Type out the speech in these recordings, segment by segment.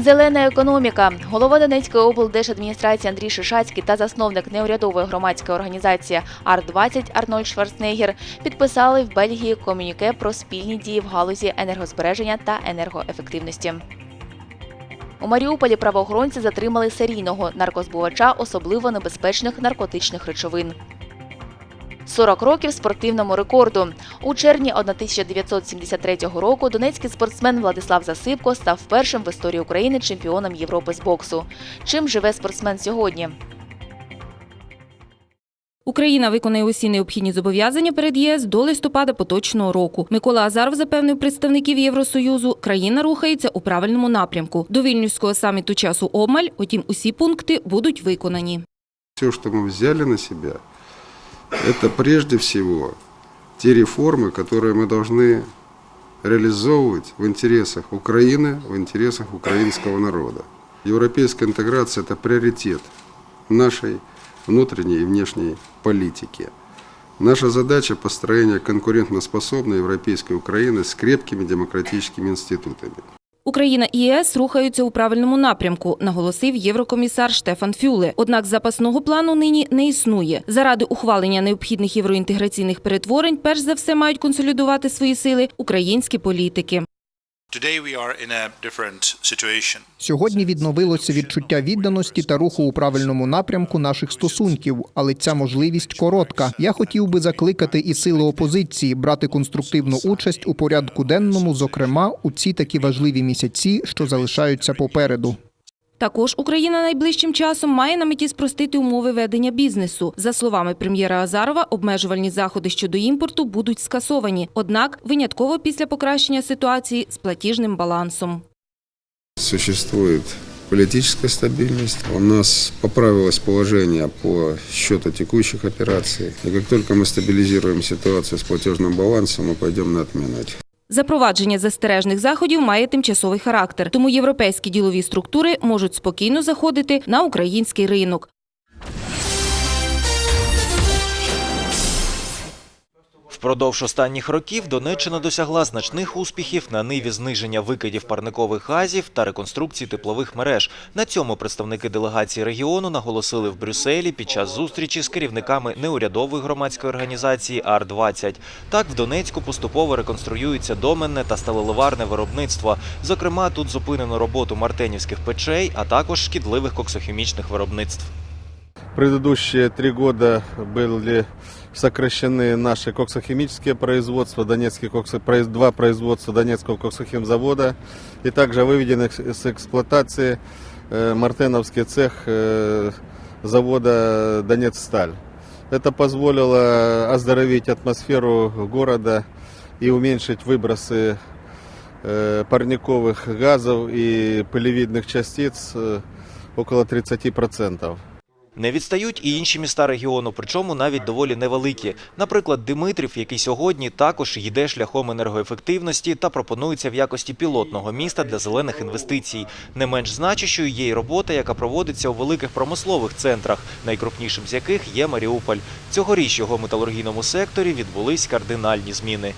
Зелена економіка. Голова Донецької облдержадміністрації Андрій Шишацький та засновник неурядової громадської організації Ар-20 Арнольд Шварценеггер підписали в Бельгії комюніке про спільні дії в галузі енергозбереження та енергоефективності. У Маріуполі правоохоронці затримали серійного наркозбувача особливо небезпечних наркотичних речовин. 40 років спортивному рекорду. У червні 1973 року донецький спортсмен Владислав Засипко став першим в історії України чемпіоном Європи з боксу. Чим живе спортсмен сьогодні? Україна виконає усі необхідні зобов'язання перед ЄС до листопада поточного року. Микола Азаров запевнив представників Євросоюзу, країна рухається у правильному напрямку. До вільнюського саміту часу обмаль, утім, усі пункти будуть виконані. Все, что мы взяли на себя, это прежде всего те реформы, которые мы должны реализовывать в интересах Украины, в интересах украинского народа. Европейская интеграция – это приоритет нашей внутренней и внешней политики. Наша задача – построение конкурентоспособной европейской Украины с крепкими демократическими институтами. Україна і ЄС рухаються у правильному напрямку, наголосив єврокомісар Штефан Фюле. Однак запасного плану нині не існує. Заради ухвалення необхідних євроінтеграційних перетворень, перш за все, мають консолідувати свої сили українські політики. Сьогодні відновилося відчуття відданості та руху у правильному напрямку наших стосунків, але ця можливість коротка. Я хотів би закликати і сили опозиції брати конструктивну участь у порядку денному, зокрема у ці такі важливі місяці, що залишаються попереду. Також Україна найближчим часом має на меті спростити умови ведення бізнесу. За словами прем'єра Азарова, обмежувальні заходи щодо імпорту будуть скасовані, однак винятково після покращення ситуації з платіжним балансом. Существует политическая стабильность. У нас поправилось положение по счету текущих операций. И как только мы стабилизируем ситуацию с платежным балансом, мы пойдем на отмену этих Запровадження застережних заходів має тимчасовий характер, тому європейські ділові структури можуть спокійно заходити на український ринок. Впродовж останніх років Донеччина досягла значних успіхів на ниві зниження викидів парникових газів та реконструкції теплових мереж. На цьому представники делегації регіону наголосили в Брюсселі під час зустрічі з керівниками неурядової громадської організації Ар-20. Так, в Донецьку поступово реконструюється доменне та сталеливарне виробництво. Зокрема, тут зупинено роботу мартенівських печей, а також шкідливих коксохімічних виробництв. Предыдущие три года были сокращены наши коксохимические производства, Донецкий коксо, два производства Донецкого коксохимзавода, и также выведен экс- с эксплуатации э, Мартеновский цех э, завода Донецсталь. Это позволило оздоровить атмосферу города и уменьшить выбросы э, парниковых газов и пылевидных частиц около 30%. Не відстають і інші міста регіону, причому навіть доволі невеликі. Наприклад, Димитрів, який сьогодні також йде шляхом енергоефективності та пропонується в якості пілотного міста для зелених інвестицій. Не менш значущою є й робота, яка проводиться у великих промислових центрах, найкрупнішим з яких є Маріуполь. Цьогоріч його металургійному секторі відбулись кардинальні зміни.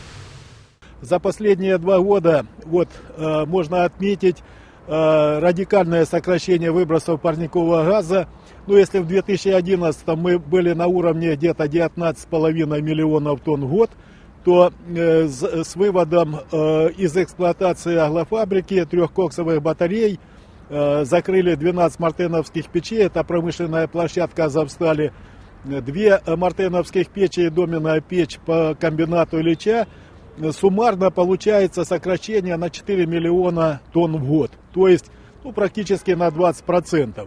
За последние два вот, э, можно отметить э, радикальное сокращение выбросов парникового газа. Ну, если в 2011 мы были на уровне где-то 19,5 миллионов тонн в год, то э, с, с выводом э, из эксплуатации аглофабрики трех коксовых батарей э, закрыли 12 мартеновских печей, это промышленная площадка Азовстали, две э, мартеновских печи и доменная печь по комбинату Ильича, суммарно получается сокращение на 4 миллиона тонн в год. То есть ну, практически на 20%.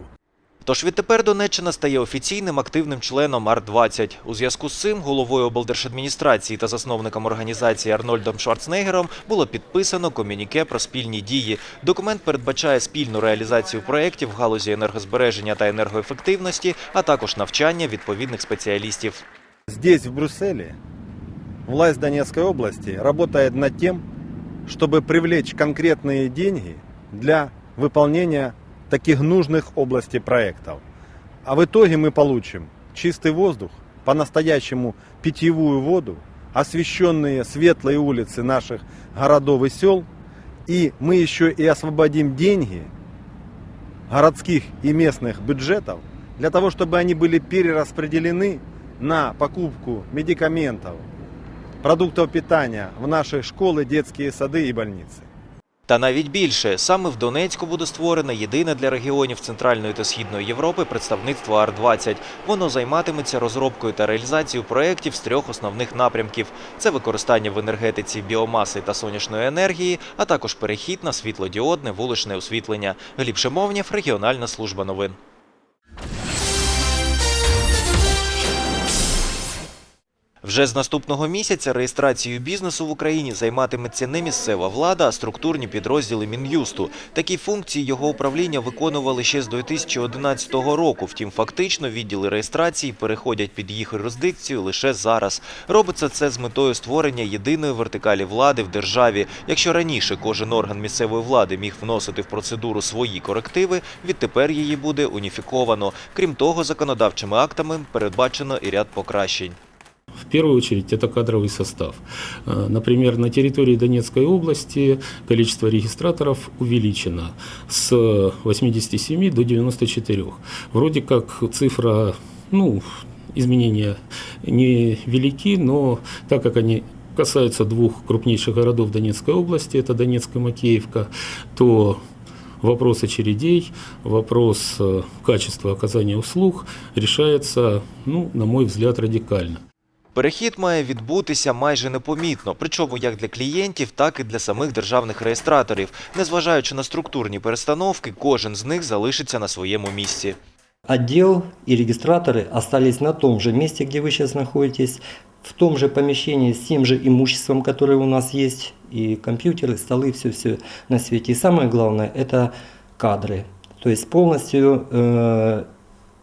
Тож відтепер Донеччина стає офіційним активним членом Ар-20. У зв'язку з цим головою облдержадміністрації та засновником організації Арнольдом Шварценеггером було підписано комюніке про спільні дії. Документ передбачає спільну реалізацію проєктів в галузі енергозбереження та енергоефективності, а також навчання відповідних спеціалістів. Здесь, в Брюсселе, власть Донецкой области работает над тем, чтобы привлечь конкретные деньги для выполнения таких нужных области проектов. А в итоге мы получим чистый воздух, по-настоящему питьевую воду, освещенные светлые улицы наших городов и сел, и мы еще и освободим деньги городских и местных бюджетов для того, чтобы они были перераспределены на покупку медикаментов, продуктов питания в наши школы, детские сады и больницы. Та навіть більше саме в Донецьку буде створене єдине для регіонів Центральної та Східної Європи представництво Ар-20. Воно займатиметься розробкою та реалізацією проєктів з трьох основних напрямків: це використання в енергетиці біомаси та сонячної енергії, а також перехід на світлодіодне вуличне освітлення. Гліб Шимовнєв, регіональна служба новин. Вже з наступного місяця реєстрацією бізнесу в Україні займатиметься не місцева влада, а структурні підрозділи Мін'юсту. Такі функції його управління виконували ще з 2011 року. Втім, фактично відділи реєстрації переходять під їх юрисдикцію лише зараз. Робиться це з метою створення єдиної вертикалі влади в державі. Якщо раніше кожен орган місцевої влади міг вносити в процедуру свої корективи, відтепер її буде уніфіковано. Крім того, законодавчими актами передбачено і ряд покращень. В первую очередь это кадровый состав. Э, Например, на территории Донецкой области количество регистраторов увеличено с 87 до 94. Вроде как цифра, ну, изменения невелики, но так как они касаются двух крупнейших городов Донецкой области, это Донецк и Макеевка, то вопрос очередей, вопрос э, качества оказания услуг решается, ну, на мой взгляд, радикально. Перехід має відбутися майже непомітно, причому як для клієнтів, так і для самих державних реєстраторів. Незважаючи на структурні перестановки, кожен з них залишиться на своєму місці. Отдел и регистраторы остались на том же месте, где вы сейчас находитесь, в том же помещении с тем же имуществом, которое у нас есть, и компьютеры, столы, все-все на свете. И самое главное – это кадры. То есть полностью э,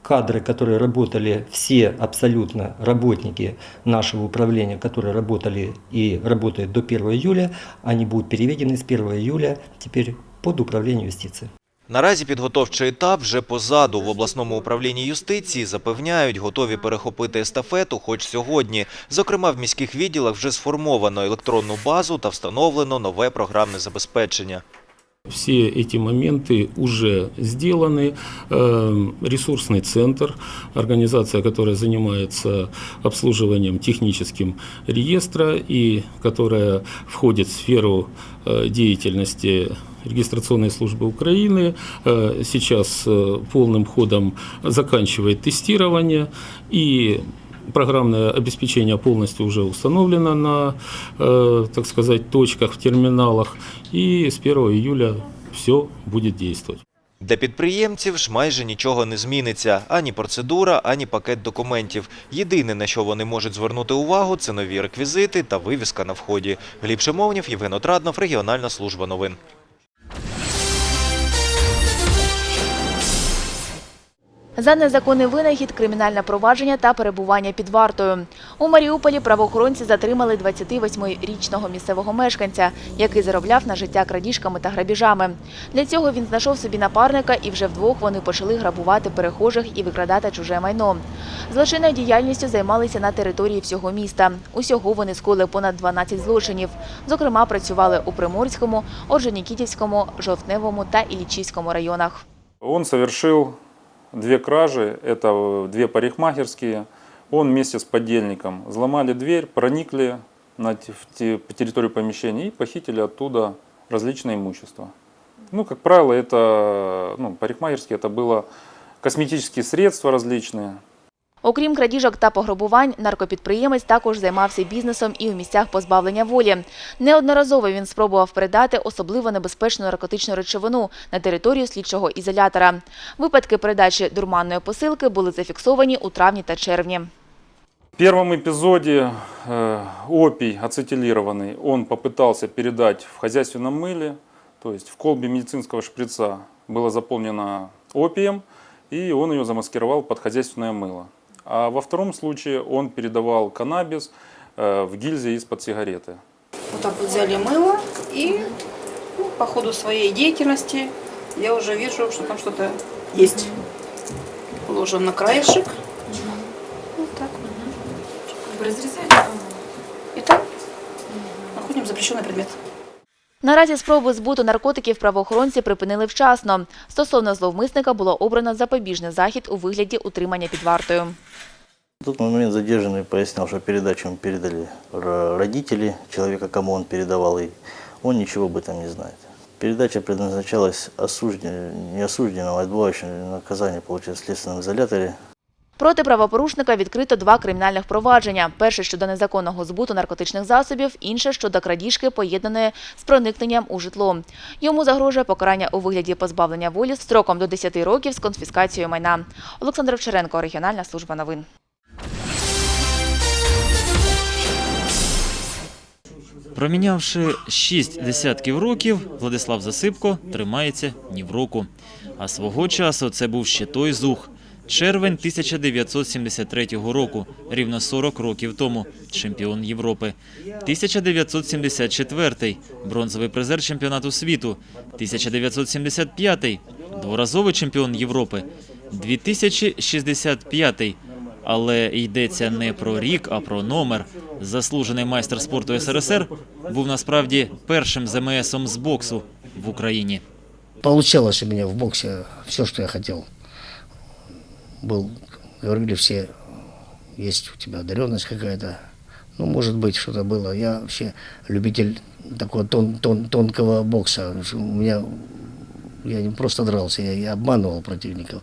кадры, которые работали, все абсолютно работники нашего управления, которые работали и работают до 1 июля, они будут переведены с 1 июля теперь под управление юстиции. Наразі підготовчий етап вже позаду. В обласному управлінні юстиції запевняють, готові перехопити естафету хоч сьогодні. Зокрема, в міських відділах вже сформовано електронну базу та встановлено нове програмне забезпечення. Все эти моменты уже сделаны. Э, Ресурсный центр, организация, которая занимается обслуживанием техническим реестра и которая входит в сферу э, деятельности регистрационной службы Украины, э, сейчас э, полным ходом заканчивает тестирование и Программное обеспечение полностью уже установлено на, э, так сказать, точках в терминалах, и с 1 июля все будет действовать. Для підприємців ж майже нічого не зміниться. Ані процедура, ані пакет документів. Єдине, на що вони можуть звернути увагу, це нові реквізити та вивіска на вході. Гліб Шимовнєв, Євген Отраднов, регіональна служба новин. За незаконний винахід, кримінальне провадження та перебування під вартою. У Маріуполі правоохоронці затримали 28-річного місцевого мешканця, який заробляв на життя крадіжками та грабіжами. Для цього він знайшов собі напарника і вже вдвох вони почали грабувати перехожих і викрадати чуже майно. Злочинною діяльністю займалися на території всього міста. Усього вони скоїли понад 12 злочинів. Зокрема, працювали у Приморському, Орджонікітівському, Жовтневому та Іллічівському районах. Он совершил две кражи, это две парикмахерские. Он вместе с подельником взломали дверь, проникли на территорию помещения и похитили оттуда различное имущество. Ну, как правило, это ну, парикмахерские, это было косметические средства различные, Окрім крадіжок та пограбувань, наркопідприємець також займався бізнесом і у місцях позбавлення волі. Неодноразово він спробував передати особливо небезпечну наркотичну речовину на територію слідчого ізолятора. Випадки передачі дурманної посилки були зафіксовані у травні та червні. В первом эпизоде э, опий ацетилированный он попытался передать в хозяйственном мыле, то есть в колбе медицинского шприца было заполнено опием, и он ее замаскировал под хозяйственное мыло. А во втором случае он передавал каннабис э, в гильзе из-под сигареты. Вот так вот взяли мыло и ну, по ходу своей деятельности я уже вижу, что там что-то есть. Ложим на краешек. Вот так. Бы разрезаем. И там находим запрещенный предмет. Наразі спроби збуту наркотиків правоохоронці припинили вчасно. Стосовно зловмисника було обрано запобіжний захід у вигляді утримання під вартою. В тот момент задержанный пояснял, что передачу ему передали р- родители человека, кому он передавал, и он ничего об этом не знает. Передача предназначалась осужден... не осужденному, а отбывающему наказание получить в следственном изоляторе. Проти правопорушника відкрито два кримінальних провадження. Перше щодо незаконного збуту наркотичних засобів, інше щодо крадіжки, поєднаної з проникненням у житло. Йому загрожує покарання у вигляді позбавлення волі строком до 10 років з конфіскацією майна. Олександр Овчаренко, регіональна служба новин. Промінявши шість десятків років, Владислав Засипко тримається ні в року. А свого часу це був ще той зух. Червень 1973 року, рівно 40 років тому, чемпіон Європи. 1974 бронзовий призер чемпіонату світу. 1975 дворазовий чемпіон Європи. 2065 але йдеться не про рік, а про номер. Заслужений майстер спорту СРСР був насправді першим ЗМСом з боксу в Україні. Получалось у меня в боксе все, что я хотел Был, говорили все, есть у тебя одаренность какая-то. Ну, может быть, что-то было. Я вообще любитель такого тон, тон, тонкого бокса. У меня я не просто дрался, я, я обманывал противников.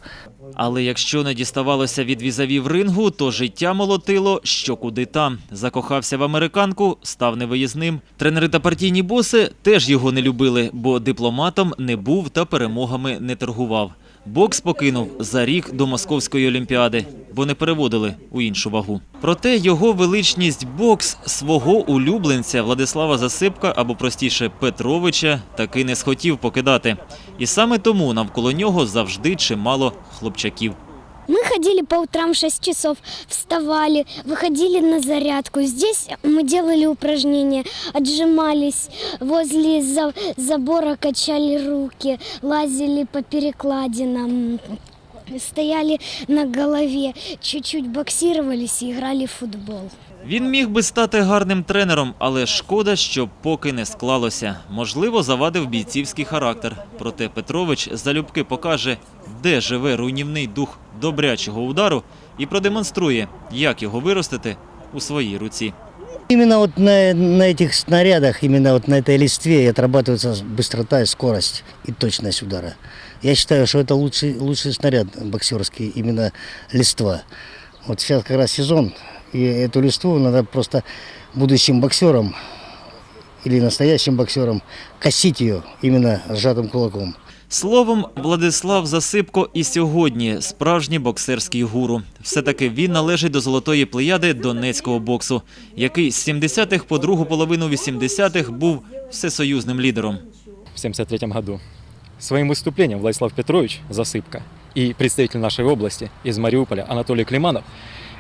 Але якщо не діставалося від візавів рингу, то життя молотило що куди там. Закохався в американку, став невиїзним. Тренери та партійні боси теж його не любили, бо дипломатом не був та перемогами не торгував. Бокс покинув за рік до Московської олімпіади, бо не переводили у іншу вагу. Проте його величність бокс свого улюбленця Владислава Засипка або простіше Петровича таки не схотів покидати. І саме тому навколо нього завжди чимало хлопчаків Мы ходили по утрам 6 часов, вставали, выходили на зарядку. Здесь мы делали упражнения, отжимались, возле за- забора качали руки, лазили по перекладинам, стояли на голове, чуть-чуть боксировались и играли в футбол. Він міг би стати гарним тренером, але шкода, що поки не склалося. Можливо, завадив бійцівський характер. Проте Петрович залюбки покаже, де живе руйнівний дух добрячого удару і продемонструє, як його виростити у своїй руці. Именно вот на, на этих снарядах, именно вот на этой листве и отрабатывается быстрота и скорость и точность удара. Я считаю, что это лучший, лучший снаряд боксерский, именно листва. Вот сейчас как раз сезон, и эту листву надо просто будущим боксерам или настоящим боксерам косить ее именно сжатым кулаком. Словом, Владислав Засипко і сьогодні справжній боксерський гуру. Все-таки він належить до золотої плеяди донецького боксу, який з 70-х по другу половину 80-х був всесоюзним лідером. в 1973 году. Своим выступлением Владислав Петрович Засыпка и представитель нашей области из Мариуполя Анатолий Климанов,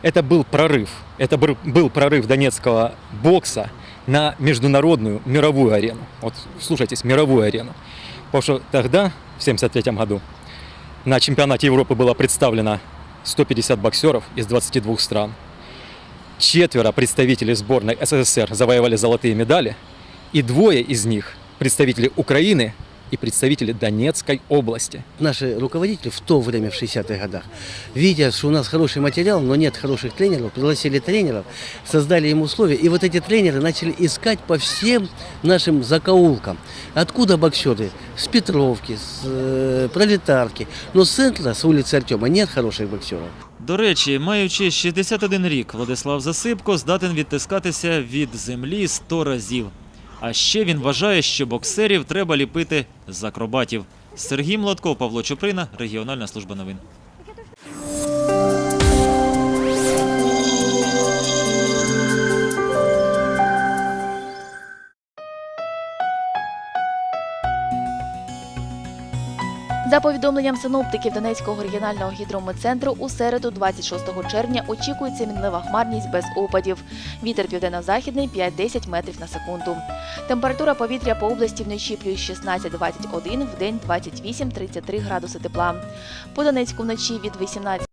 это был прорыв. Это был- прорыв донецкого бокса на международную мировую арену. Вот слушайтесь, мировую арену. Потому что тогда, в 1973 году, на чемпионате Европы было представлено 150 боксеров из 22 стран. Четверо представителей сборной СССР завоевали золотые медали, и двое из них представители Украины и представители Донецкой области. Наши руководители в то время, в 60-х годах, видя, что у нас хороший материал, но нет хороших тренеров, пригласили тренеров, создали им условия, и вот эти тренеры начали искать по всем нашим закоулкам. Откуда боксеры? С Петровки, с э, Пролетарки. Но с центра, с улицы Артема, нет хороших боксеров. До речі, маючи 61 рік, Владислав Засипко здатен відтискатися від землі 100 разів. А ще він вважає, що боксерів треба ліпити з акробатів. Сергій Млотков, Павло Чуприна, регіональна служба новин. За повідомленням синоптиків Донецького регіонального гідрометцентру, у середу, 26 червня, очікується мінлива хмарність без опадів. Вітер південно-західний 5-10 метрів на секунду. Температура повітря по області вночі плюс 16-21, в день 28-33 градуси тепла. По Донецьку вночі від 18